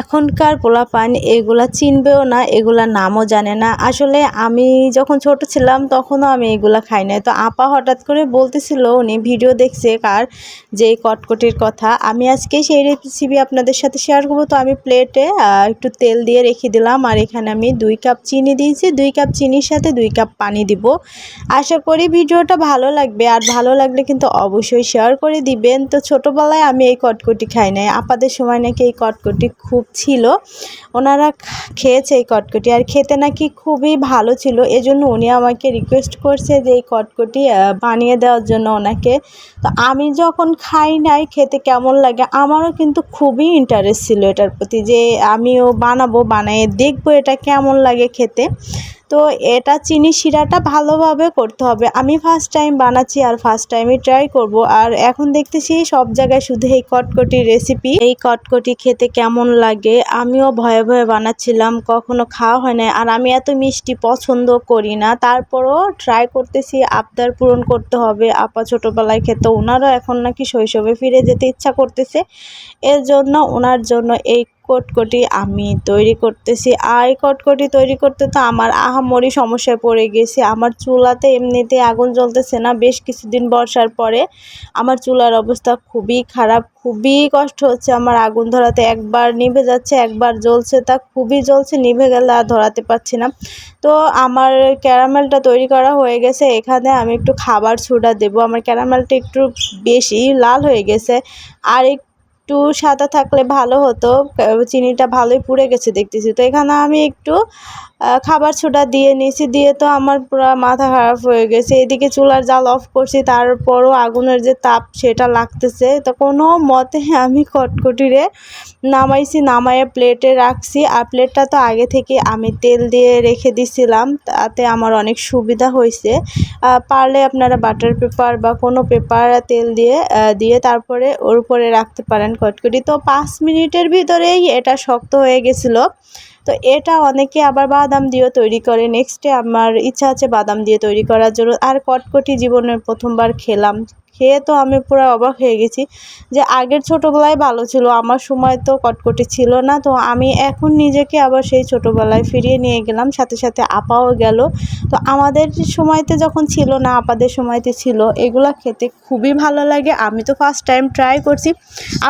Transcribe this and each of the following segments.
এখনকার পোলাপান এগুলা চিনবেও না, এগুলা নামও জানে না। আসলে আমি যখন ছোট ছিলাম তখনও আমি এগুলা খাই নাই। তো আপা হঠাৎ করে বলতেছিল, উনি ভিডিও দেখছে কার যে কটকটির কথা। আমি আজকে সেই রেসিপি আপনাদের সাথে শেয়ার করব। তো আমি প্লেটে একটু তেল দিয়ে রেখে দিলাম। আর এখানে আমি দুই কাপ চিনি দিয়েছি। দুই কাপ চিনির সাথে দুই কাপ পানি দিব। আশা করি ভিডিওটা ভালো লাগবে। আর ভালো লাগলে কিন্তু অবশ্যই শেয়ার করে দিবেন। তো ছোটোবেলায় আমি এই কটকটি খাই নাই। আপাদের সময় নাকি এই কটকটি খুব ছিল। ওনারা খেয়েছে এই কটকটি। আর খেতে নাকি খুবই ভালো ছিল। এজন্য উনি আমাকে রিকোয়েস্ট করছে যে এই কটকটি বানিয়ে দেওয়ার জন্য ওনাকে। তো আমি যখন খাই নাই, খেতে কেমন লাগে, আমারও কিন্তু খুবই ইন্টারেস্ট ছিল এটার প্রতি যে আমিও বানাবো, বানিয়ে দেখব এটা কেমন লাগে খেতে। তো এটা চিনি শিরাটা ভালোভাবে করতে হবে। আমি ফার্স্ট টাইম বানাচ্ছি আর ফার্স্ট টাইমে ট্রাই করব। আর এখন দেখতেছি সব জায়গায় শুধু এই কটকটি রেসিপি এই কটকটি খেতে কেমন লাগে? আমিও ভয়ে ভয়ে বানাচ্ছিলাম, কখনো খাওয়া হয় না আর আমি এত মিষ্টি পছন্দ করি না। তারপরও ট্রাই করতেছি, আবদার পূরণ করতে হবে। আপা ছোটোবেলায় খেতে, ওনারও এখন নাকি শৈশবে ফিরে যেতে ইচ্ছা করতেছে। এর জন্য, ওনার জন্য এই কটকটি আমি তৈরি করতেছি। আর এই কটকটি তৈরি করতে তো আমার আহামরি সমস্যায় পড়ে গেছি। আমার চুলাতে এমনিতে আগুন জ্বলতেছে না। বেশ কিছুদিন বর্ষার পরে আমার চুলার অবস্থা খুবই খারাপ। খুবই কষ্ট হচ্ছে আমার আগুন ধরাতে। একবার নিভে যাচ্ছে, একবার জ্বলছে। তা খুবই জ্বলছে, নিভে গেলে আর ধরাতে পারছি না। তো আমার ক্যারামেলটা তৈরি করা হয়ে গেছে। এখানে আমি একটু খাবার ছোড়া দেবো। আমার ক্যারামেলটা একটু বেশি লাল হয়ে গেছে। আর একটু সাদা থাকলে ভালো হতো চিনিটা ভালোই পুড়ে গেছে দেখতেছি। তো এখানে আমি একটু খাবার ছোটা দিয়ে নিয়েছি দিয়ে তো আমার পুরো মাথা খারাপ হয়ে গেছে। এদিকে চুলার জাল অফ করছি, তারপরও আগুনের যে তাপ সেটা লাগতেছে। তো কোনো মতে আমি কটকটিরে নামাইছি নামাইয়ে প্লেটে রাখছি। আর প্লেটটা তো আগে থেকে আমি তেল দিয়ে রেখে দিছিলাম, তাতে আমার অনেক সুবিধা হয়েছে পারলে আপনারা বাটার পেপার বা কোনো পেপার তেল দিয়ে দিয়ে তারপরে ওর উপরে রাখতে পারেন কটকটি। তো পাঁচ মিনিটের ভিতরেই এটা শক্ত হয়ে গেছিল। তো এটা অনেকে আবার বাদাম দিয়েও তৈরি করে। নেক্সটে আমার ইচ্ছা আছে বাদাম দিয়ে তৈরি করার জন্য। আর কটকটি জীবনের প্রথমবার খেলাম। খেয়ে তো আমি পুরো অবাক হয়ে গেছি যে আগের ছোটোবেলায় ভালো ছিল, আমার সময় তো কটকটি ছিল না। তো আমি এখন নিজেকে আবার সেই ছোটোবেলায় ফিরিয়ে নিয়ে গেলাম, সাথে সাথে আপাও গেল। তো আমাদের সময়তে যখন ছিল না, আপাদের সময়তে ছিল, এগুলো খেতে খুবই ভালো লাগে। আমি তো ফার্স্ট টাইম ট্রাই করছি।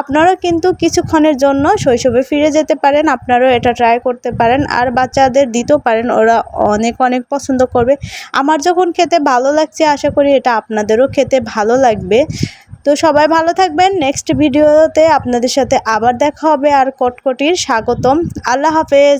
আপনারাও কিন্তু কিছুক্ষণের জন্য শৈশবে ফিরে যেতে পারেন, আপনারাও এটা ট্রাই করতে পারেন। আর বাচ্চাদের দিতেও পারেন, ওরা অনেক অনেক পছন্দ করবে। আমার যখন খেতে ভালো লাগছে, আশা করি এটা আপনাদেরও খেতে ভালো লাগে। লাগবে তো সবাই ভালো থাকবেন। নেক্সট ভিডিওতে আপনাদের সাথে আবার দেখা হবে। আর কটকটির স্বাগতম। আল্লাহ হাফেজ।